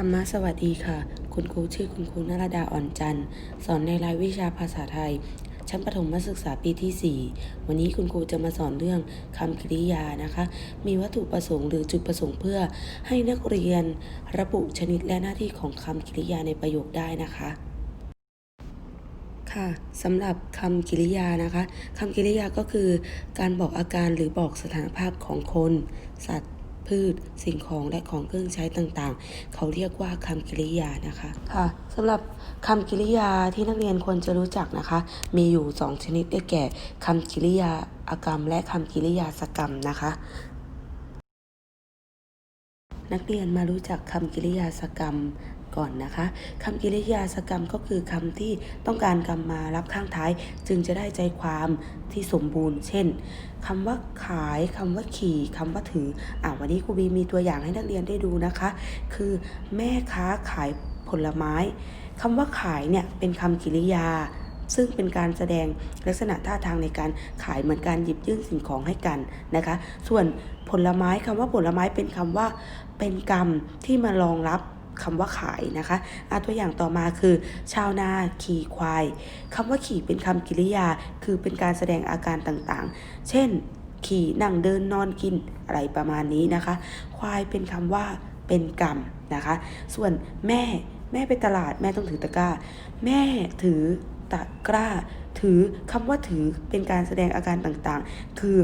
ธรรมะสวัสดีค่ะ คุณครูชื่อคุณครูนราดาอ่อนจันทร์ สอนในรายวิชาภาษาไทย ชั้นประถมศึกษาปีที่ 4 วันนี้คุณครูจะมาสอนเรื่องคำกริยานะคะ มีวัตถุประสงค์หรือจุดประสงค์เพื่อให้นักเรียนระบุชนิดและหน้าที่ของคำกริยาในประโยคได้นะคะค่ะสำหรับคำกริยานะคะคำกริยาก็คือ การบอกอาการหรือบอกสถานภาพของคน สัตว์ พืช สิ่งของและของเครื่องใช้ต่างๆ เขาเรียกว่าคำกริยานะคะค่ะสำหรับคำกริยาที่นักเรียนควรจะรู้จักนะคะ มีอยู่ 2 ชนิดได้แก่คำกริยาอากรรม และคำกริยาสกรรมนะคะนักเรียนมารู้จักคำกริยาสกรรม ก่อนนะคะคำกริยาสกรรมก็คือคำที่ต้องการกรรมมารับข้างท้าย จึงจะได้ใจความที่สมบูรณ์ เช่นคำว่าขายคำว่าขี่คำว่าถืออ่าวันนี้ครูบีมีตัวอย่างให้นักเรียนได้ดูนะคะ คือแม่ค้าขายผลไม้คำว่าขายเนี่ยเป็นคำกริยาซึ่งเป็นการแสดงลักษณะท่าทางในการขายเหมือนการหยิบยื่นสิ่งของให้กันนะคะ ส่วนผลไม้คำว่าผลไม้เป็นคำว่าเป็นกรรมที่มารองรับ คำว่าขายนะคะอาตัวอย่างต่อมาคือ ชาวนาขี่ควายคำว่าขี่เป็นคำกริยา คือเป็นการแสดงอาการต่างๆ เช่น ขี่นั่งเดินนอนกินอะไรประมาณนี้นะคะ ควายเป็นคำว่าเป็นกรรมนะคะ ส่วนแม่แม่ไปตลาดแม่ต้องถือตะกร้า แม่ถือตะกร้า ถือคำว่าถือเป็นการแสดงอาการต่างๆ คือ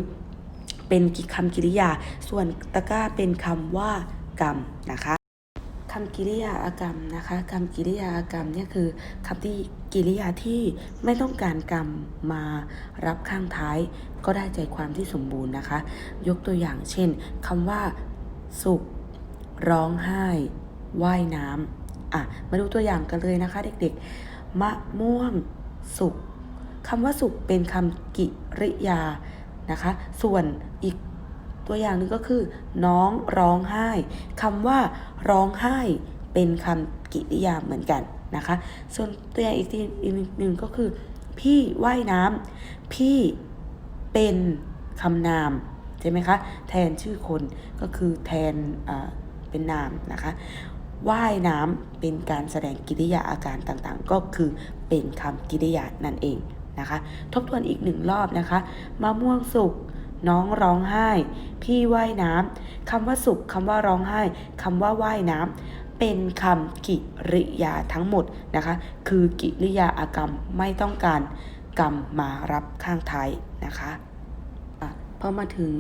เป็นคำกริยา ส่วนตะกร้าเป็นคำว่ากรรมนะคะ คำกริยาอากรรมนะคะคำกริยาอากรรมเนี่ยคือคำที่กริยาที่ไม่ต้องการกรรมมารับข้างท้าย ก็ได้ใจความที่สมบูรณ์นะคะ ยกตัวอย่างเช่นคำว่า สุข ร้องไห้ ว่ายน้ำอะมาดูตัวอย่างกันเลยนะคะ เด็กๆ มะม่วง สุกคำว่าสุกเป็นคำกิริยานะคะ ส่วนอีก ตัวอย่างหนึ่งก็คือ น้องร้องไห้คำว่า ร้องไห้ เป็นคำกิริยาเหมือนกันนะคะ ส่วนตัวอย่างอีกทีอีกหนึ่งก็คือ พี่ว่ายน้ำพี่เป็นคำนามใช่ไหมคะ แทนชื่อคนก็คือแทนเป็นนามนะคะว่ายน้ำเป็นการแสดงกิริยาอาการต่างๆ ก็คือเป็นคำกิริยานั่นเองนะคะ ทบทวนอีกหนึ่งรอบนะคะมะม่วงสุก น้องร้องไห้ พี่ว่ายน้ำคำว่าสุขคำว่าร้องไห้คำว่าว่ายน้ำเป็นคำกิริยาทั้งหมดนะคะ คือกิริยาอากรรมไม่ต้องการกรรมมารับข้างท้ายนะคะอะพอมาถึง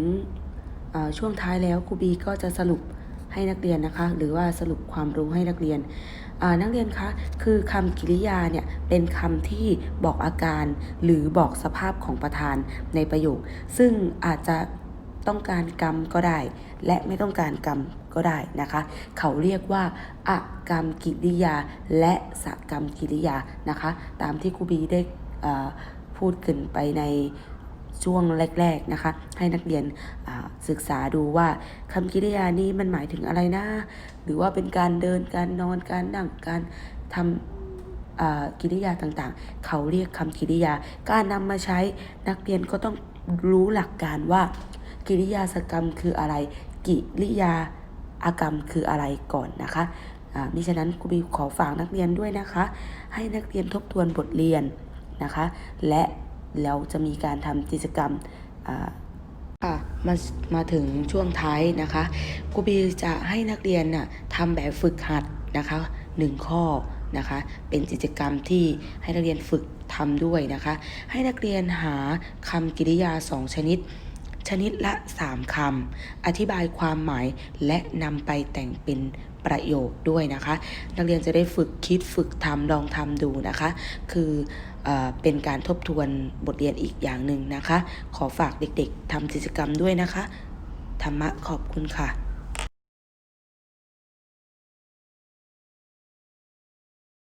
ช่วงท้ายแล้วครูบีก็จะสรุป ให้นักเรียนนะคะ หรือว่าสรุปความรู้ให้นักเรียนนักเรียนคะ คือคำกริยาเนี่ยเป็นคำที่บอกอาการหรือบอกสภาพของประธานในประโยค ซึ่งอาจจะต้องการกรรมก็ได้ และไม่ต้องการกรรมก็ได้นะคะ เขาเรียกว่าอากรรมกิริยา และสกรรมกิริยานะคะ ตามที่ครูบีได้พูดขึ้นไปในช่วงแรก ๆนะคะ ให้นักเรียน ศึกษาดูว่าคำกริยานี้มันหมายถึงอะไรนะ หรือว่าเป็นการเดินการนอนการนั่งการทำกิริยาต่างๆ เขาเรียกคำกริยา การนำมาใช้นักเรียนก็ต้องรู้หลักการว่า กิริยาสกรรมคืออะไร กิริยาอากรรมคืออะไรก่อนนะคะอ่ามิฉะนั้นครูบีขอฝากนักเรียนด้วยนะคะ ให้นักเรียนทบทวนบทเรียนนะคะ และแล้วจะมีการทำกิจกรรมอ่า ค่ะมามาถึงช่วงท้ายนะคะครูบีจะให้นักเรียนน่ะทำแบบฝึกหัดนะคะหนึ่งข้อนะคะเป็นกิจกรรมที่ให้นักเรียนฝึกทำด้วยนะคะ ให้นักเรียนหาคำกริยาสองชนิด ชนิดละ 3คำอธิบายความหมายและนำไปแต่งเป็นประโยคด้วยนะคะ นักเรียนจะได้ฝึกคิดฝึกทำลองทำดูนะคะ คือเอเป็นการทบทวนบทเรียนอีกอย่างหนึ่งนะคะ ขอฝากเด็กๆทำกิจกรรมด้วยนะคะ ธรรมะขอบคุณค่ะ